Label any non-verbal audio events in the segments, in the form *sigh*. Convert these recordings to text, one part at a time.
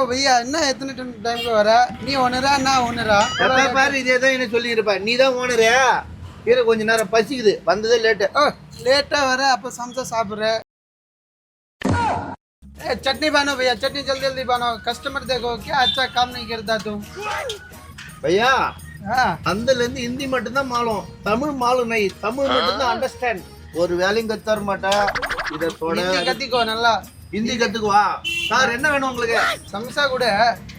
பையா என்ன எத்தனை டைம்ல வர நீ ஒன்னுரா நான் ஒன்னுரா எப்ப பாரு இதே தான் என்ன சொல்லி இருப்ப நீ தான் ஓனரு இரு கொஞ்ச நேரம் பசிக்குது வந்ததே லேட்டு लेटा वरा आप समोसा साफ रहे ए, चटनी बनो भैया चटनी जल्दी जल्दी बनो कस्टमर देखो क्या अच्छा काम नहीं करता तुम பையா हाँ அந்தல இருந்து ஹிந்தி மட்டும்தான் மாலும் தமிழ் மாலும் நை தமிழ் மட்டும்தான் அண்டர்ஸ்டாண்ட் ஒரு வேலையும் கத்து தர மாட்டா இத தொட हिंदी कती को नल्ला ஹிந்தி கத்துக்குவா சார் என்ன வேணும் உங்களுக்கு? சம்சா கூட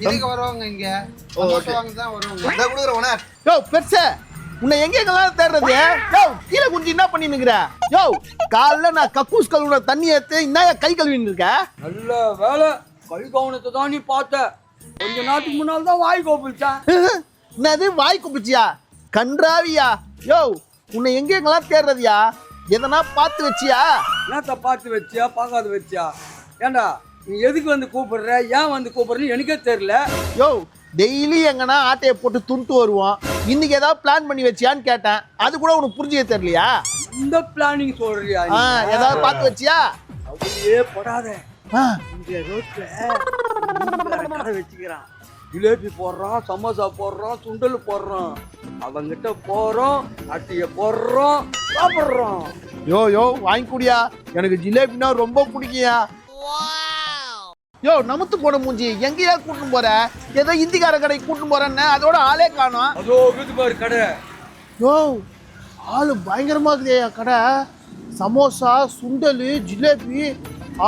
இதுக்கு வருவாங்க இங்க. ஓகே. தான் வருவாங்க. இந்த குடுக்குறவனா யோ பெருசே. உன்னை எங்கெங்கெல்லாம் தேடுறது? யோ கீழே குஞ்சு என்ன பண்ணினுக்குற யோ காலைல நான் கக்கூஸ் கழுவுன தண்ணி ஏத்து என்ன கை கழுவின்னு இருக்க? நல்ல வேலை. கை கவனத்தை தான் நீ பார்த்த. கொஞ்ச நாட்டுக்கு முன்னால் தான் வாய் கோபிச்சா *laughs* என்னது வாய் கோபிச்சியா கன்றாவியா? யோ உன்னை எங்கெங்கெல்லாம் தேடுறதுயா? எதனா பார்த்து வச்சியா? என்னத்த பார்த்து வச்சியா? பார்க்காத வச்சியா? ஏண்டா நீ எதுக்கு வந்து கூப்பிடுற? ஏன் வந்து கூப்பிடுறன்னு எனக்கே தெரியல. யோ டெய்லி எங்கன்னா ஆட்டையை போட்டு துண்டு வருவோம். இன்னைக்கு ஏதாவது பிளான் பண்ணி வச்சியான்னு கேட்டேன். அது கூட உனக்கு புரிஞ்சுக்க தெரியலையா? இந்த பிளானிங் சொல்றியா ஆ ஏதாவது பார்த்து வச்சியா? அப்படியே படாத. இந்த ரோட்ல கடை வச்சுக்கிறான். ஜிலேபி போடுறான் சமோசா போடுறான் சுண்டல் போடுறான். அவங்கிட்ட போறோம் அட்டிய போடுறோம் சாப்பிடுறோம். யோ யோ வாங்கி குடியா. எனக்கு ஜிலேபினா ரொம்ப பிடிக்குயா யோ நமத்து போன மூஞ்சி. எங்கேயா கூட்டின்னு போற? ஏதோ இந்திக்கார கடைக்கு கூட்டின்னு போறேன்னு அதோட ஆளே காணோம். அதோ வீட்டு பாரு கடை. யோ ஆளு பயங்கரமா இருக்குதேயா கடை. சமோசா சுண்டல் ஜிலேபி.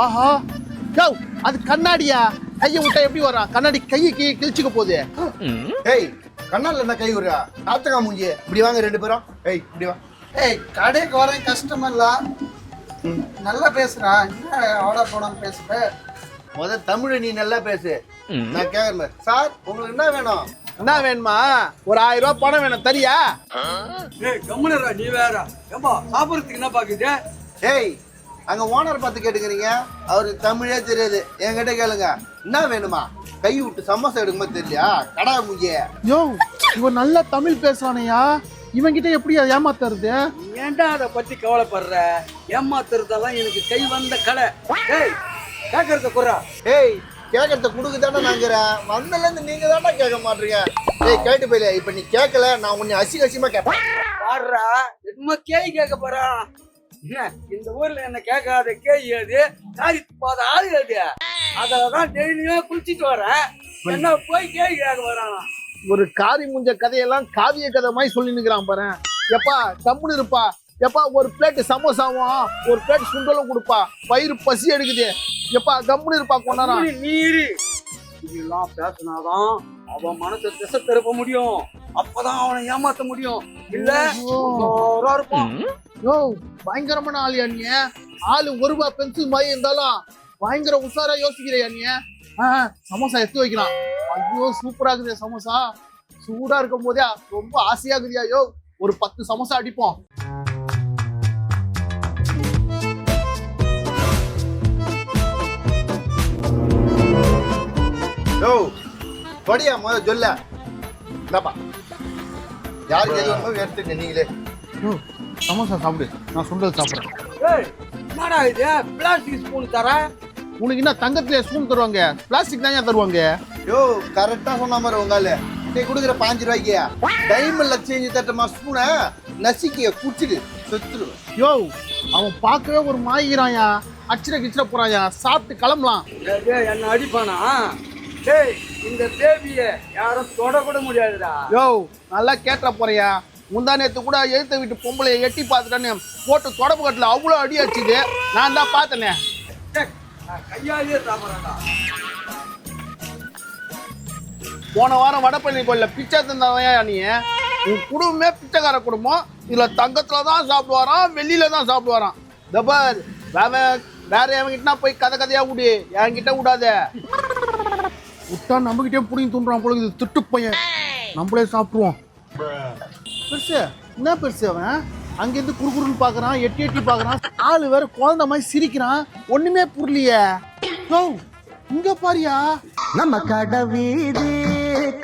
ஆஹா. யோ அது கண்ணாடியா? கையை விட்டா எப்படி வரான் கண்ணாடி கையை கீழே கிழிச்சுக்க போகுது. ஏய் கண்ணால என்ன கை விடுறா. நாத்தகா மூஞ்சி இப்படி வாங்க ரெண்டு பேரும். ஏய் இப்படி வா. ஏய் கடைக்கு வரேன் கஸ்டமர்லாம் நல்லா பேசுறா. என்ன ஆர்டர் போடாம பேசுற? முத தமிழ நீ நல்லா பேசு. நான் கேக்குறேன் சார் உங்களுக்கு என்ன வேணும்? என்ன வேணுமா? ஒரு ஆயிரம் ரூபாய் பணம் வேணும் தரியா? ஏய் கம்முனரா நீ வேற. ஏம்பா சாப்பிடுறதுக்கு என்ன பாக்குது ஏய் அங்க ஓனர் பார்த்து கேட்டுக்கிறீங்க? அவருக்கு தமிழே தெரியாது. என்கிட்ட கேளுங்க. என்ன வேணுமா? கை விட்டு சமோசா எடுக்கும்போது தெரியலையா? கடா மூஞ்சிய யோ இவன் நல்லா தமிழ் பேசுறானையா இவன் கிட்ட எப்படி ஏமாத்துறது ஏன்டா அதை பத்தி கவலைப்படுற? ஏமாத்துறதெல்லாம் எனக்கு கை வந்த கலை. ஏய் கேட்கறத குறா. ஏய் கேட்கறத கொடுக்க தானே நாங்கிறேன் வந்தல இருந்து நீங்க தானே கேட்க மாட்டீங்க. ஏய் கேட்டு போயில இப்ப நீ கேட்கல நான் உன்னை அசிங்க அசிங்கமா கேட்பேன் பாடுறா என்னமோ கேய் கேட்க போறா. என்ன இந்த ஊர்ல என்ன கேட்காத கேய் ஏது சாரி பாத ஆளு ஏது அததான் டெய்லியும் குளிச்சிட்டு வரேன். என்ன போய் கேய் கேட்க போறான்? ஒரு காரி முஞ்ச கதையெல்லாம் காவிய கதை மாதிரி சொல்லி நிக்கிறான் பாரு. எப்பா கம்முன்னு இருப்பா. எப்பா ஒரு பிளேட் சமோசாவும் ஒரு பிளேட் சுண்டலும் கொடுப்பா. வயிறு பசி எடுக்குது. எப்பா கம்முன்னு இருப்பா கொண்டாரா நீ நீரு. இதெல்லாம் பேசினாதான் அவன் மனசை திசை திருப்ப முடியும். அப்பதான் அவனை ஏமாத்த முடியும். இல்ல இருப்பான். யோ பயங்கரமான ஆளியா நீ ஆளு ஒரு ரூபா பென்சில் மாதிரி இருந்தாலும் பயங்கர உஷாரா யோசிக்கிறியா நீ ஆ, சமோசா எடுத்து வைக்கலாம் ஐயோ சூப்பரா இருக்குது சமோசா. சூடா இருக்கும் போதே ரொம்ப ஆசையா இருக்குதியா யோ. ஒரு பத்து சமோசா அடிப்போம். யோ படியா முத சொல்ல. என்னப்பா யாருக்கு எது வேணுமோ எடுத்துங்க நீங்களே யோ, சமோசா சாப்பிடு. நான் சுண்டல் சாப்பிடுறேன். ஏய் என்னடா இது? பிளாஸ்டிக் ஸ்பூன் தர? உனக்கு என்ன தங்கத்துல ஸ்பூன் தருவாங்க? பிளாஸ்டிக் தான் ஏன் தருவாங்க? யோ கரெக்டா சொன்ன மாதிரி உங்கால நீ கொடுக்குற பாஞ்சு ரூபாய்க்கு. டைமண்ட்ல சேஞ்சு தட்டமா ஸ்பூனை? நசிக்க குடிச்சிடு. செத்துருவேன் யோ அவன் பார்க்கவே ஒரு மாயிறாயா அச்சிர கிச்சிர போறாயா சாப்பிட்டு கிளம்பலாம். என்ன அடிப்பானா? டேய் இந்த பேபிய யாரும் தொட கூட முடியாதுடா. யோ நல்லா கேட்ட போறியா? முந்தா நேத்து கூட எழுத்த வீட்டு பொம்பளைய எட்டி பார்த்துட்டேன்னு போட்டு தொடப்பு கட்டில அவ்வளோ அடி அடிச்சுது. நான் தான் பார்த்தனே. கையாலேயே சாப்பிட்றேன்டா. போன வாரம் வடப்பள்ளி கோயில்ல பிச்சை தந்தவையா நீ? உன் குடும்பமே பிச்சைக்கார குடும்பம். இதுல தங்கத்துல தான் சாப்பிடுவாராம் வெள்ளியில தான் சாப்பிடுவாராம். தபார் வேற வேற எவன்கிட்ட போய் கதை கதையா விடு. என்கிட்ட விடாத. விட்டா நம்மகிட்டே புடிங்கி தூண்டுறான் போல இது திட்டு பையன். நம்மளே சாப்பிடுவோம் பெருசு என்ன பெருசு அவன்? அங்கேருந்து குறுகுறுன்னு பார்க்கறான் எட்டி எட்டி பார்க்கறான். ஆளு வேற குழந்தை மாதிரி சிரிக்கிறான். ஒண்ணுமே புரியலையே. யோ இங்க பாரியா? நம்ம கடை வீதி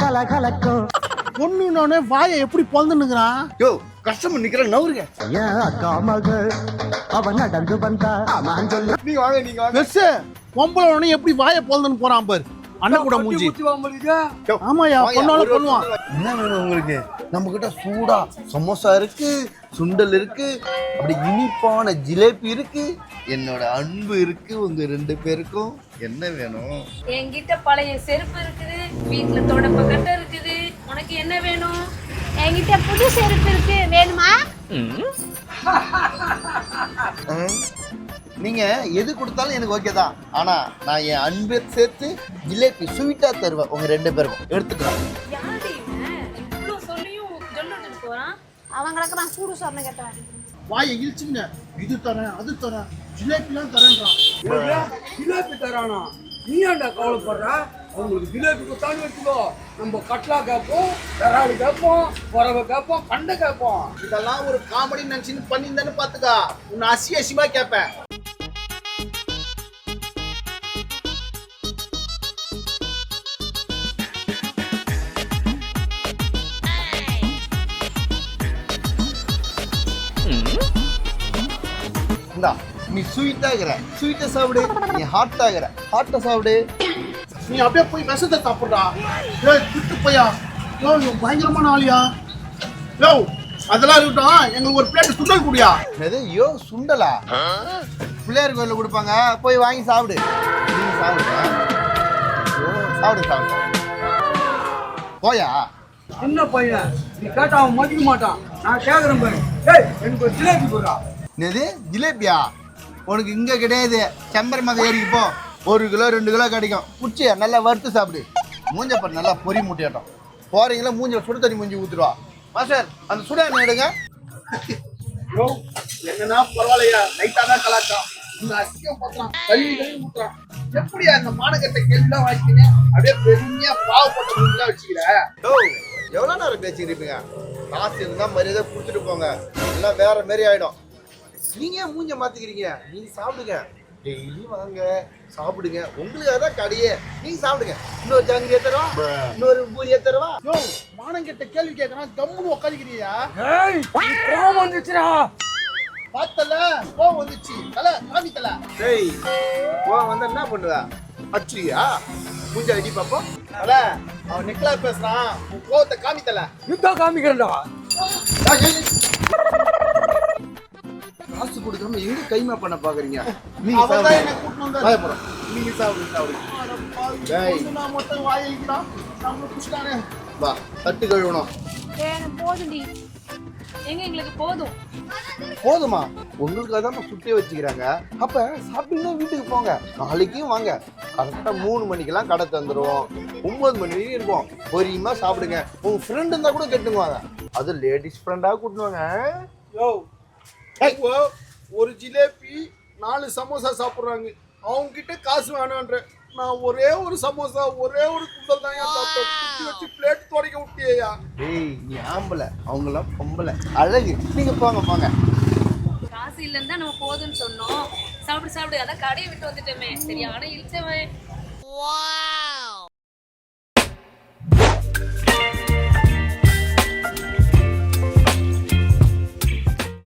கலகலக்கும். பொண்ணுனோடனே வாயை எப்படி பொழந்துன்னுக்குறான் யோ கஷ்டமா நிக்கிற நவருங்க. என் அக்கா மகள்? அவன் நடந்து வந்தா. ஆமான் சொல்லு. நீங்க வாங்க நீங்க வாங்க. பெருசு பொம்பளை உடனே எப்படி வாயை பொழந்துன்னு போறான் பாரு. அண்ணன் கூட மூஞ்சி. ஆமாயா பண்ணுவான். வருஷம் என்ன வேணும் உங்களுக்கு? நம்ம கிட்ட சூடா சமோசா இருக்கு சுண்டல் இருக்கு அப்படி இனிப்பான ஜிலேபி இருக்கு. என்னோட அன்பு இருக்கு உங்க ரெண்டு பேருக்கும். என்ன வேணும்? என்கிட்ட பழைய செருப்பு இருக்குது வீட்டுல தொடப்ப கட்டை இருக்குது. உனக்கு என்ன வேணும்? என்கிட்ட புது செருப்பு இருக்கு. வேணுமா? ஆ? நீங்க எது கொடுத்தாலும் எனக்கு ஓகே தான். ஆனா நான் என் அன்பை சேர்த்து ஜிலேபி ஸ்வீட்டா தருவேன். உங்க ரெண்டு பேருக்கும். எடுத்துக்கலாம். அவங்களுக்கு நான் சூடு சொன்ன கேட்டேன் வாயை இழிச்சுங்க. இது தரேன் அது தரேன். ஜிலேபிலாம் தரேன்றான். ஜிலேபி தரானா? நீ ஏன்டா கவலைப்படுற? அவங்களுக்கு ஜிலேபி கொடுத்தான்னு வச்சுக்கோ நம்ம கட்லா கேட்போம் தராடு கேட்போம் புறவை கேட்போம் கண்டை கேட்போம். இதெல்லாம் ஒரு காமெடி நினைச்சுன்னு பண்ணியிருந்தேன்னு பாத்துக்கா உன்னை அசி அசிமா கேட்பேன். இந்தா நீ ஸ்வீட்டா இருக்கிற. ஸ்வீட்டை சாப்பிடு. நீ ஹாட்டா இருக்கிற. ஹாட்டை சாப்பிடு. நீ அப்படியே போய் விஷத்தை சாப்பிட்றா. ஏய் திட்டு போயா. யோ பயங்கரமான ஆளியா. யோ அதெல்லாம் இருக்கட்டும். எங்களுக்கு ஒரு பிளேட் சுண்டல் குடியா. எது யோ சுண்டலா? பிள்ளையார் கோயிலில் கொடுப்பாங்க. போய் வாங்கி சாப்பிடு. நீ சாப்பிடு சாப்பிடு சாப்பிடு. போயா? சின்ன பையன். நீ கேட்டா அவன் மதிக்க மாட்டான். நான் கேக்குறேன் பாரு. ஏய் எனக்கு ஒரு ஜிலேபி போடுறா. என்னது? ஜிலேபியா? உனக்கு இங்க கிடையாது. செம்பர் மக ஏறிக்கு போ. ஒரு கிலோ ரெண்டு கிலோ கிடைக்கும். குச்சி நல்லா வறுத்து சாப்பிடு. மூஞ்ச பாரு நல்லா பொறி மூட்டியாட்டம். போறீங்களா? மூஞ்ச சுடு தண்ணி மூஞ்சி ஊத்துருவா மாஸ்டர் அந்த சுட எண்ணெய் எடுங்க. என்னன்னா பரவாயில்லையா? லைட்டா தான் கலாச்சாரம். இந்த அசியம் கழுவி கழுவி எப்படியா இந்த மானகத்தை கேள்விலாம் வாங்கிக்கிங்க அப்படியே பெருமையா பாவப்பட்ட மூஞ்சிலாம் வச்சுக்கிற. ஓ எவ்வளோ நேரம் பேசிக்கிட்டு இருப்பீங்க? காசு இருந்தா மரியாதை கொடுத்துட்டு போங்க. எல்லாம் வேற மாதிரி ஆயிடும். நீங்க ஏன் மூஞ்ச மாத்திக்கிறீங்க? நீங்க சாப்பிடுங்க. டெய்லி வாங்க. சாப்பிடுங்க. உங்களுக்கு அதான் கடையே. நீங்க சாப்பிடுங்க. இன்னொரு ஜாங்கிரி தரவா இன்னொரு பூரியை தரவா யோ மானங்கெட்ட கேள்வி கேட்கறான் கம்முன்னு உட்காந்துக்கிறியா ஏய் நீ கோவம் வந்துச்சுடா. பார்த்தல? கோவம் வந்துச்சு. தல காமி தல. டேய் போ வந்தா என்ன பண்ணுவ? அச்சுரியா மூஞ்ச அடி பாப்போம். தல அவன் நிக்கலா பேசுறான். உன் கோவத்தை காமி தல யுத்தம் காமிக்கிறேன்டா காசு எங்க கைமா பண்ண பாக்குறீங்க? தான் நீங்க சாப்பிடுங்க வா தட்டு கழுவணும். எங்க எங்களுக்கு போதும்? போதுமா? உங்களுக்கு அதான் சுட்டே வச்சுக்கிறாங்க. அப்ப சாப்பிட்டீங்கன்னா வீட்டுக்கு போங்க. நாளைக்கும் வாங்க. கரெக்டா மூணு மணிக்கெல்லாம் கடை தந்துருவோம். ஒன்பது மணி வரைக்கும் இருப்போம். பொரியமா சாப்பிடுங்க. உங்க ஃப்ரெண்ட் இருந்தா கூட கேட்டுங்க அது லேடிஸ் ஃப்ரெண்டா கூட்டுவாங்க ஒரு ஜிலேபி நாலு சமோசா சாப்பிடுறாங்க. அவங்க கிட்ட காசு வேணான்ற. நான் ஒரே ஒரு சமோசா ஒரே ஒரு குண்டல் தான் சாப்பிட்டேன்? வச்சு பிளேட் துடைக்க விட்டியா ஏய் நீ ஆம்பளை. அவங்களாம் பொம்பளை. அழகு. நீங்க போங்க போங்க. காசு இல்லைன்னு தான் நம்ம போதும்னு சொன்னோம். சாப்பிடு சாப்பிடு. அதான் கடையை விட்டு வந்துட்டோமே. சரியான இழுச்சவன்